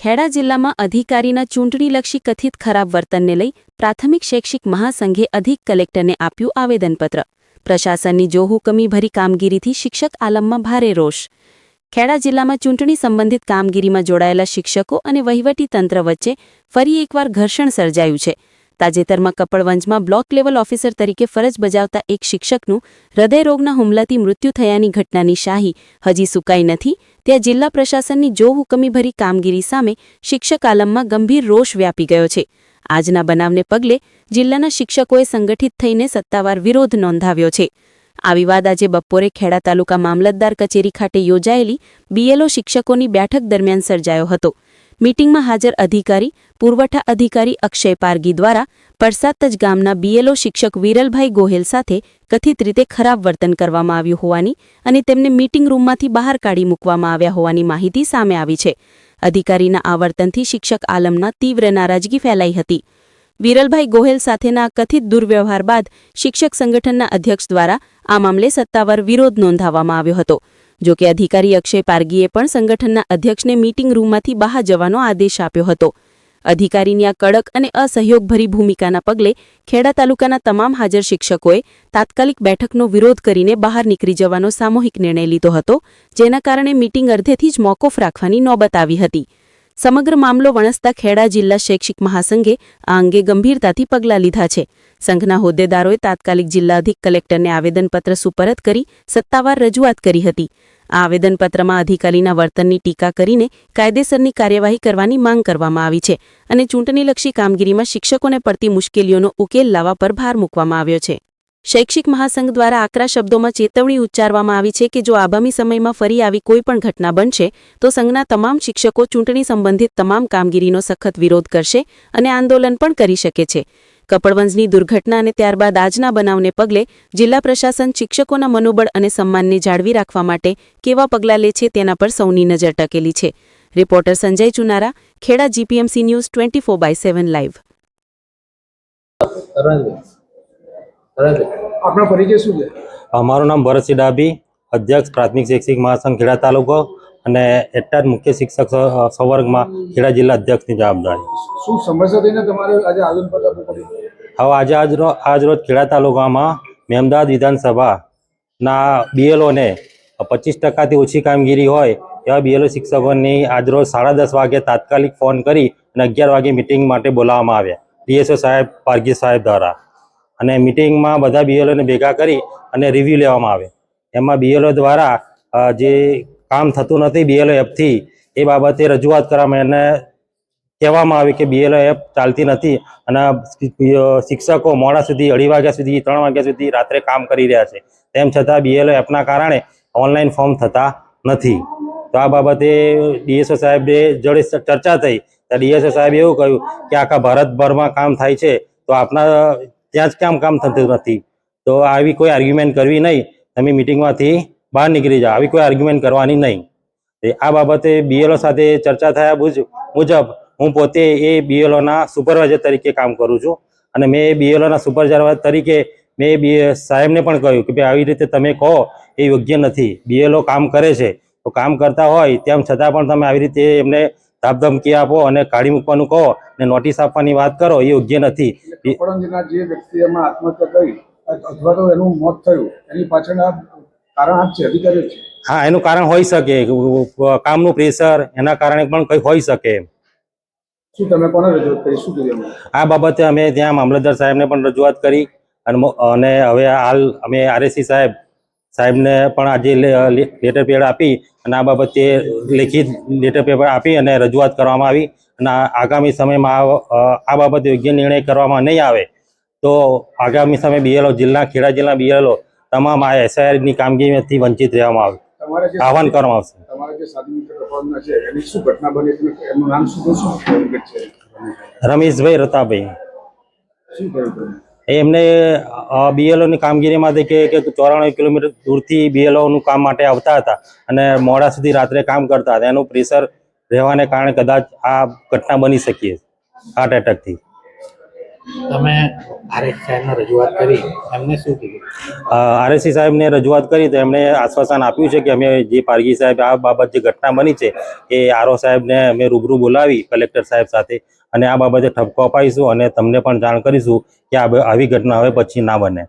ખેડા જિલ્લામાં અધિકારીના ચૂંટણીલક્ષી કથિત ખરાબ વર્તનને લઈ પ્રાથમિક શૈક્ષિક મહાસંઘે અધિક કલેક્ટરને આપ્યું આવેદનપત્ર. પ્રશાસનની જોહુકમી ભરી કામગીરીથી શિક્ષક આલમમાં ભારે રોષ. ખેડા જિલ્લામાં ચૂંટણી સંબંધિત કામગીરીમાં જોડાયેલા શિક્ષકો અને વહીવટીતંત્ર વચ્ચે ફરી એકવાર ઘર્ષણ સર્જાયું છે. તાજેતરમાં કપડવંજમાં બ્લોક લેવલ ઓફિસર તરીકે ફરજ બજાવતા એક શિક્ષકનું હૃદયરોગના હુમલાથી મૃત્યુ થયાની ઘટનાની શાહી હજી સુકાઈ નથી. ત્યાં જિલ્લા પ્રશાસનની જો હુકમીભરી કામગીરી સામે શિક્ષક આલમમાં ગંભીર રોષ વ્યાપી ગયો છે. આજના બનાવને પગલે જિલ્લાના શિક્ષકોએ સંગઠિત થઈને સત્તાવાર વિરોધ નોંધાવ્યો છે. આ વિવાદ આજે બપોરે ખેડા તાલુકા મામલતદાર કચેરી ખાતે યોજાયેલી બીએલઓ શિક્ષકોની બેઠક દરમિયાન સર્જાયો હતો. મીટિંગમાં હાજર અધિકારી, પુરવઠા અધિકારી અક્ષય પારગી દ્વારા પરસાતજ ગામના બીએલઓ શિક્ષક વિરલભાઈ ગોહેલ સાથે કથિત રીતે ખરાબ વર્તન કરવામાં આવ્યું હોવાની અને તેમને મીટિંગ રૂમમાંથી બહાર કાઢી મૂકવામાં આવ્યા હોવાની માહિતી સામે આવી છે. અધિકારીના આ વર્તનથી શિક્ષક આલમના તીવ્ર નારાજગી ફેલાઈ હતી. વિરલભાઈ ગોહેલ સાથેના કથિત દુર્વ્યવહાર બાદ શિક્ષક સંગઠનના અધ્યક્ષ દ્વારા આ મામલે સત્તાવાર વિરોધ નોંધાવવામાં આવ્યો હતો. જો કે અધિકારી અક્ષય પારગીએ પણ સંગઠનના અધ્યક્ષને મીટિંગ રૂમમાંથી બહાર જવાનો આદેશ આપ્યો હતો. અધિકારીની આ કડક અને અસહયોગભરી ભૂમિકાના પગલે ખેડા તાલુકાના તમામ હાજર શિક્ષકોએ તાત્કાલિક બેઠકનો વિરોધ કરીને બહાર નીકળી જવાનો સામૂહિક નિર્ણય લીધો હતો, જેના કારણે મીટિંગ અર્ધેથી જ મોકૂફ રાખવાની નોબત આવી હતી. સમગ્ર મામલો વણસતા ખેડા જિલ્લા શૈક્ષિક મહાસંઘે આ અંગે ગંભીરતાથી પગલાં લીધા છે. સંઘના હોદ્દેદારોએ તાત્કાલિક જિલ્લા અધિક કલેક્ટરને આવેદનપત્ર સુપરત કરી સત્તાવાર રજૂઆત કરી હતી. આ આવેદનપત્રમાં અધિકારીના વર્તનની ટીકા કરીને કાયદેસરની કાર્યવાહી કરવાની માંગ કરવામાં આવી છે અને ચૂંટણીલક્ષી કામગીરીમાં શિક્ષકોને પડતી મુશ્કેલીઓનો ઉકેલ લાવવા પર ભાર મૂકવામાં આવ્યો છે. શૈક્ષિક મહાસંઘ દ્વારા આકરા શબ્દોમાં ચેતવણી ઉચ્ચારવામાં આવી છે કે જો આગામી સમયમાં ફરી આવી કોઈપણ ઘટના બનશે, તો સંઘના તમામ શિક્ષકો ચૂંટણી સંબંધિત તમામ કામગીરીનો સખત વિરોધ કરશે અને આંદોલન પણ કરી શકે છે. કપડવંજની દુર્ઘટના અને ત્યારબાદ આજના બનાવને પગલે જિલ્લા પ્રશાસન શિક્ષકોના મનોબળ અને સન્માનને જાળવી રાખવા માટે કેવા પગલાં લે છે તેના પર સૌની નજર ટકેલી છે. Reporter Sanjay Chunara, Kheda GPMC news twenty four by seven live. આપનો પરિચય શું છે? મારું નામ ભરતસિંહ ડાભી અધ્યક્ષ પ્રાથમિક શિક્ષક મહાસંઘ ખેડા તાલુકો અને એટલા જ મુખ્ય શિક્ષક સંવર્ગમાં ખેડા જિલ્લા અધ્યક્ષની જવાબદારી. શું સમસ્યા થઈને તમારે આજે આવેદનપત્ર આપવું હવે આજે આજ રોજ ખેડા તાલુકામાં મેમદાદ વિધાનસભાના બીએલઓને પચીસ ટકાથી ઓછી કામગીરી હોય એવા બીએલઓ શિક્ષકોની આજરોજ સાડા દસ વાગે તાત્કાલિક ફોન કરી અને અગિયાર વાગે મિટિંગ માટે બોલાવવામાં આવ્યા. ડીએસઓ સાહેબ પારગી સાહેબ દ્વારા. અને મિટિંગમાં બધા બીએલઓને ભેગા કરી અને રિવ્યૂ લેવામાં આવે. એમાં બીએલઓ દ્વારા જે કામ થતું નથી બીએલઓ એપથી, એ બાબતે રજૂઆત કરવામાં એને કહેવામાં આવે કે બીએલઓ એપ ચાલતી નથી અને શિક્ષકો મોડા સુધી, અઢી વાગ્યા સુધી, ત્રણ વાગ્યા સુધી રાત્રે કામ કરી રહ્યા છે. તેમ છતાં બીએલઓ એપના કારણે ઓનલાઈન ફોર્મ થતા નથી. તો આ બાબતે ડીએસઓ સાહેબે જોડે ચર્ચા થઈ. તો ડીએસઓ સાહેબે એવું કહ્યું કે આખા ભારતભરમાં કામ થાય છે, તો આપના ત્યાં જ કામ કામ થતું નથી. તો આવી કોઈ આર્ગ્યુમેન્ટ કરવી નહીં. તમે મિટિંગમાંથી બહાર નીકળી જાઓ. આવી કોઈ આર્ગ્યુમેન્ટ કરવાની નહીં. આ બાબતે બીએલઓ સાથે ચર્ચા થયા મુજ- મુજબ હું પોતે એ બીએલઓના સુપરવાઇઝર તરીકે કામ કરું છું. અને મેં બીએલઓના સુપરવાઇઝર તરીકે મેં બી સાહેબને પણ કહ્યું કે ભાઈ આવી રીતે તમે કહો એ યોગ્ય નથી. બીએલઓ કામ કરે છે. તો કામ કરતા હોય તેમ છતાં પણ તમે આવી રીતે એમને ધાપધમકી આપો અને કાઢી મૂકવાનું કહો અને નોટિસ આપવાની વાત કરો એ યોગ્ય નથી. જે વ્યક્તિ એમાં આત્મહત્યા કરી અથવા તો એનું મોત થયું એની પાછળના કારણ આ છે અધિકારીઓ છે. હા એનું કારણ હોઈ શકે. કામનું પ્રેશર એના કારણે પણ કંઈ હોઈ શકે શું તમે કોને રજૂઆત કરી? શું કર્યું આ બાબતે અમે ત્યાં મામલતદાર સાહેબને પણ રજૂઆત કરી અને અને હવે હાલ અમે આરએસી સાહેબ સાહેબને પણ આજે લેટર પેડ આપી અને આ બાબતે લેખિત લેટર પેપર આપી અને રજૂઆત કરવામાં આવી અને આગામી સમયમાં આ બાબતે યોગ્ય નિર્ણય કરવામાં નહીં આવે તો આગામી સમય બીએલઓ જિલ્લા ખેડા જિલ્લા બીએલઓ તમામ આ એસઆઈઆરની કામગીરીથી વંચિત રહેવામાં આવે. આહવાન કરવામાં આવશે. રમેશભાઈ રતાભાઈ. એમને બીએલઓની કામગીરીમાંથી કે કે ચોરાણું કિલોમીટર દૂરથી બીએલઓનું કામ માટે આવતા હતા અને મોડા સુધી રાત્રે કામ કરતા હતા. એનું પ્રેશર રહેવાને કારણે કદાચ આ ઘટના બની શકીએ, હાર્ટ એટેકથી. તમે આરએસ સાહેબને રજૂઆત કરી, એમને શું કીધું? આરએસસી સાહેબને રજૂઆત કરી તો એમણે આશ્વાસન આપ્યું છે કે અમે જે પારગી સાહેબ આ બાબત જે ઘટના બની છે એ આરઓ સાહેબને અમે રૂબરૂ બોલાવી કલેક્ટર સાહેબ સાથે અને આ બાબતે ઠપકો અપાઈશું અને તમને પણ જાણ કરીશું કે આવી ઘટના હવે પછી ના બને.